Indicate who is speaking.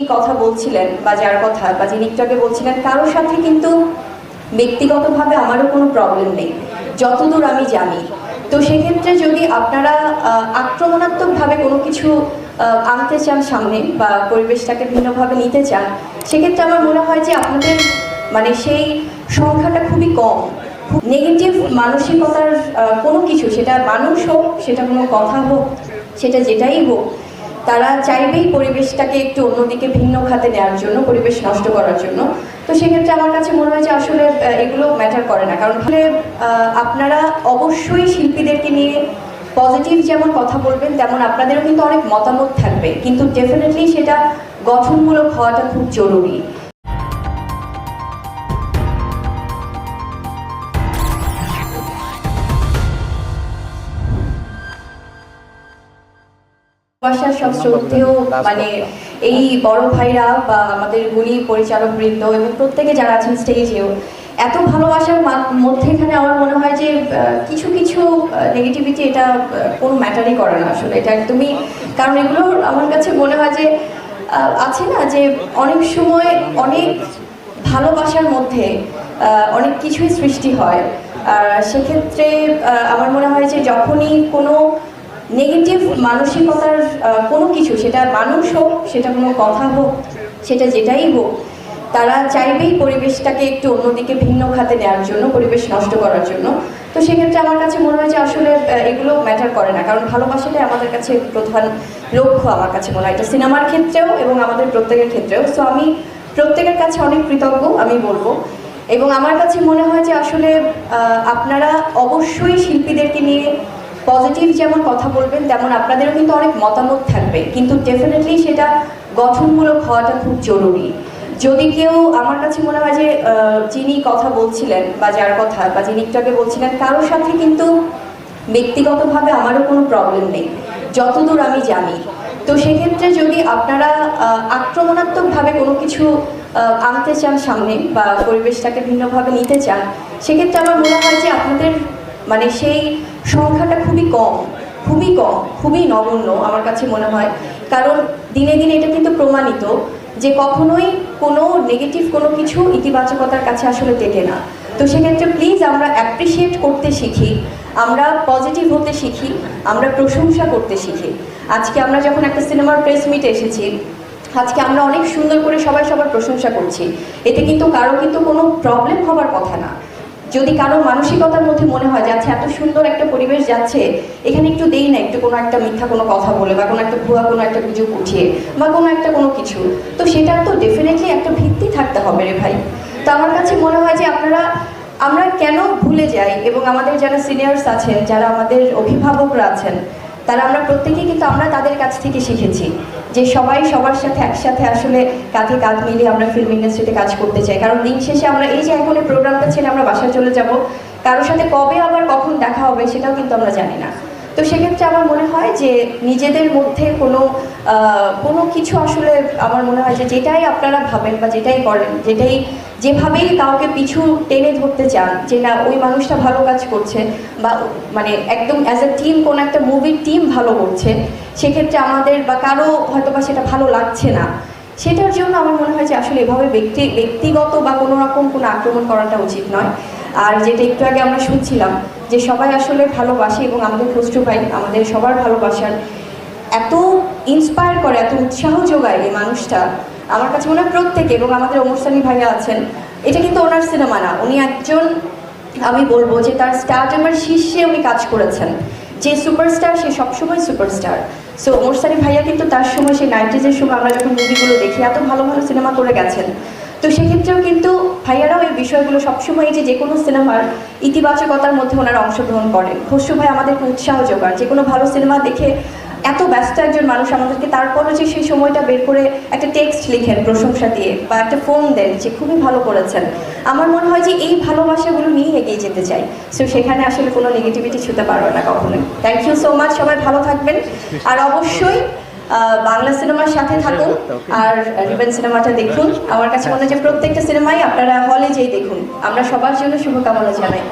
Speaker 1: কথা বলছিলেন বা যার কথা বা যিনি একটু বলছিলেন, কারোর সাথে কিন্তু ব্যক্তিগতভাবে আমারও কোনো প্রবলেম নেই। যতদূর আমি জানি। তো সেক্ষেত্রে যদি আপনারা আক্রমণাত্মকভাবে কোনো কিছু আনতে চান সামনে বা পরিবেশটাকে ভিন্নভাবে নিতে চান, সেক্ষেত্রে আমার মনে হয় যে আপনাদের মানে সেই সংখ্যাটা খুবই কম। নেগেটিভ মানসিকতার কোনো কিছু, সেটা মানুষ হোক, সেটা কোনো কথা হোক, সেটা যেটাই হোক তারা চাইবেই পরিবেশটাকে একটু অন্যদিকে ভিন্ন খাতে নেওয়ার জন্য, পরিবেশ নষ্ট করার জন্য। তো সেক্ষেত্রে আমার কাছে মনে হয় যে আসলে এগুলো ম্যাটার করে না। কারণ ফলে আপনারা অবশ্যই শিল্পীদেরকে নিয়ে পজিটিভ যেমন কথা বলবেন, তেমন আপনাদেরও কিন্তু অনেক মতামত থাকবে। কিন্তু ডেফিনেটলি সেটা গঠনমূলক হওয়াটা খুব জরুরি। ভালোবাসার সব শ্রদ্ধেয় মানে এই বড় ভাইরা বা আমাদের গুণী পরিচালক বৃন্দ এবং প্রত্যেকে যারা আছেন স্টেজেও এত ভালোবাসার মধ্যে এখানে আমার মনে হয় যে কিছু কিছু নেগেটিভিটি এটা কোনো ম্যাটারই করে না আসলে। এটা একদমই, কারণ এগুলো আমার কাছে মনে হয় যে আছে না যে, অনেক সময় অনেক ভালোবাসার মধ্যে অনেক কিছুই সৃষ্টি হয়। আর সেক্ষেত্রে আমার মনে হয় যে যখনই কোনো নেগেটিভ মানসিকতার কোনো কিছু, সেটা মানুষ হোক, সেটা কোনো কথা হোক, সেটা যেটাই হোক, তারা চাইবেই পরিবেশটাকে একটু অন্যদিকে ভিন্ন খাতে নেওয়ার জন্য, পরিবেশ নষ্ট করার জন্য। তো সেক্ষেত্রে আমার কাছে মনে হয় যে আসলে এগুলো ম্যাটার করে না। কারণ ভালোবাসাটাই আমাদের কাছে প্রধান লক্ষ্য আমার কাছে মনে হয়। এটা সিনেমার ক্ষেত্রেও এবং আমাদের প্রত্যেকের ক্ষেত্রেও। সো আমি প্রত্যেকের কাছে অনেক কৃতজ্ঞ, আমি বলব। এবং আমার কাছে মনে হয় যে আসলে আপনারা অবশ্যই শিল্পীদেরকে নিয়ে পজিটিভ যেমন কথা বলবেন, তেমন আপনাদেরও কিন্তু অনেক মতামত থাকবে। কিন্তু ডেফিনেটলি সেটা গঠনমূলক হওয়াটা খুব জরুরি। যদি কেউ আমার কাছে মনে হয় যে যিনি কথা বলছিলেন বা যার কথা বা যিনি বলছিলেন কারোর সাথে কিন্তু ব্যক্তিগতভাবে আমারও কোনো প্রবলেম নেই। যতদূর আমি জানি। তো সেক্ষেত্রে যদি আপনারা আক্রমণাত্মকভাবে কোনো কিছু আনতে চান সামনে বা পরিবেশটাকে ভিন্নভাবে নিতে চান, সেক্ষেত্রে আমার মনে হয় যে আপনাদের মানে সেই সংখ্যাটা খুবই কম খুবই কম, খুবই নগণ্য আমার কাছে মনে হয়। কারণ দিনে দিনে এটা কিন্তু প্রমাণিত যে কখনোই কোনো নেগেটিভ কোনো কিছু ইতিবাচকতার কাছে আসলে টেকে না। তো সেক্ষেত্রে প্লিজ আমরা অ্যাপ্রিসিয়েট করতে শিখি, আমরা পজিটিভ হতে শিখি, আমরা প্রশংসা করতে শিখি। আজকে আমরা যখন একটা সিনেমার প্রেস মিটে এসেছি, আজকে আমরা অনেক সুন্দর করে সবাই সবার প্রশংসা করছি। এতে কিন্তু কারও কিন্তু কোনো প্রবলেম হবার কথা না। যদি কারও মানসিকতার মধ্যে মনে হয় যে আচ্ছা এত সুন্দর একটা পরিবেশ যাচ্ছে, এখানে একটু দেই না, একটু কোনো একটা মিথ্যা কোনো কথা বলে, বা কোনো একটা ভুয়া কোনো একটা গুজব উঠিয়ে, বা কোনো একটা কোনো কিছু, তো সেটার তো ডেফিনেটলি একটা ভিত্তি থাকতে হবে রে ভাই। তো আমার কাছে মনে হয় যে, আপনারা, আমরা কেন ভুলে যাই, এবং আমাদের যারা সিনিয়র্স আছেন, যারা আমাদের অভিভাবকরা আছেন, তারা আমরা প্রত্যেকেই কিন্তু আমরা তাদের কাছ থেকে শিখেছি। যে সবাই সবার সাথে একসাথে আসলে কাঁধে কাঁধ মিলিয়ে আমরা ফিল্ম ইন্ডাস্ট্রিতে কাজ করতে চাই। কারণ দিন শেষে আমরা এই যে এখন এই প্রোগ্রামটা ছেড়ে আমরা বাসায় চলে যাব, কারোর সাথে কবে আবার কখন দেখা হবে সেটাও কিন্তু আমরা জানি না। তো সেক্ষেত্রে আমার মনে হয় যে নিজেদের মধ্যে কোনো কোনো কিছু আসলে আমার মনে হয় যে যেটাই আপনারা ভাবেন বা যেটাই করেন, যেটাই, যেভাবেই কাউকে পিছু টেনে ধরতে চান যে না, ওই মানুষটা ভালো কাজ করছে বা মানে একদম অ্যাজ এ টিম কোনো একটা মুভির টিম ভালো করছে, সেক্ষেত্রে আমাদের বা কারও হয়তো বা সেটা ভালো লাগছে না। সেটার জন্য আমার মনে হয় যে আসলে এভাবে ব্যক্তি, ব্যক্তিগত বা কোনো রকম কোনো আক্রমণ করাটা উচিত নয়। আর যেটা একটু আগে আমরা শুনছিলাম যে সবাই আসলে ভালোবাসে এবং আমাদের খসরু ভাই আমাদের সবার ভালোবাসার এত ইন্সপায়ার করে, এত উৎসাহ যোগায় এই মানুষটা, আমার কাছে মনে হয় প্রত্যেকে এবং আমাদের সানি ভাইয়া আছেন, এটা কিন্তু ওনার সিনেমা না। উনি একজন, আমি বলব যে তার স্টারডামের শীর্ষে উনি কাজ করেছেন। যে সুপারস্টার সে সবসময় সুপারস্টার সো ওমর ভাইয়া কিন্তু তার সময়, সেই নাইনটিজের সময় আমরা যখন মুভিগুলো দেখি, এত ভালো ভালো সিনেমা করে গেছেন। তো সেক্ষেত্রেও কিন্তু ভাইয়ারাও এই বিষয়গুলো সবসময় যে যে কোনো সিনেমার ইতিবাচকতার মধ্যে ওনারা অংশগ্রহণ করেন। খসরু ভাই আমাদেরকে উৎসাহ যোগান, যে কোনো ভালো সিনেমা দেখে এত ব্যস্ত একজন মানুষ আমাদেরকে তারপরও যে সেই সময়টা বের করে একটা টেক্সট লিখেন প্রশংসা দিয়ে বা একটা ফোন দেন, যে খুবই ভালো করেছেন। আমার মনে হয় যে এই ভালোবাসাগুলো নিয়ে এগিয়ে যেতে চাই। সো সেখানে আসলে কোনো নেগেটিভিটি ছুতে পারবে না কখনোই। থ্যাংক ইউ সো মাচ সবাই ভালো থাকবেন। আর অবশ্যই বাংলা সিনেমার সাথে থাকুন আর রিবেন সিনেমাটা দেখুন। আমার কাছে মনে হয় যে প্রত্যেকটা সিনেমাই আপনারা হলে যেই দেখুন। আমরা সবার জন্য শুভকামনা জানাই।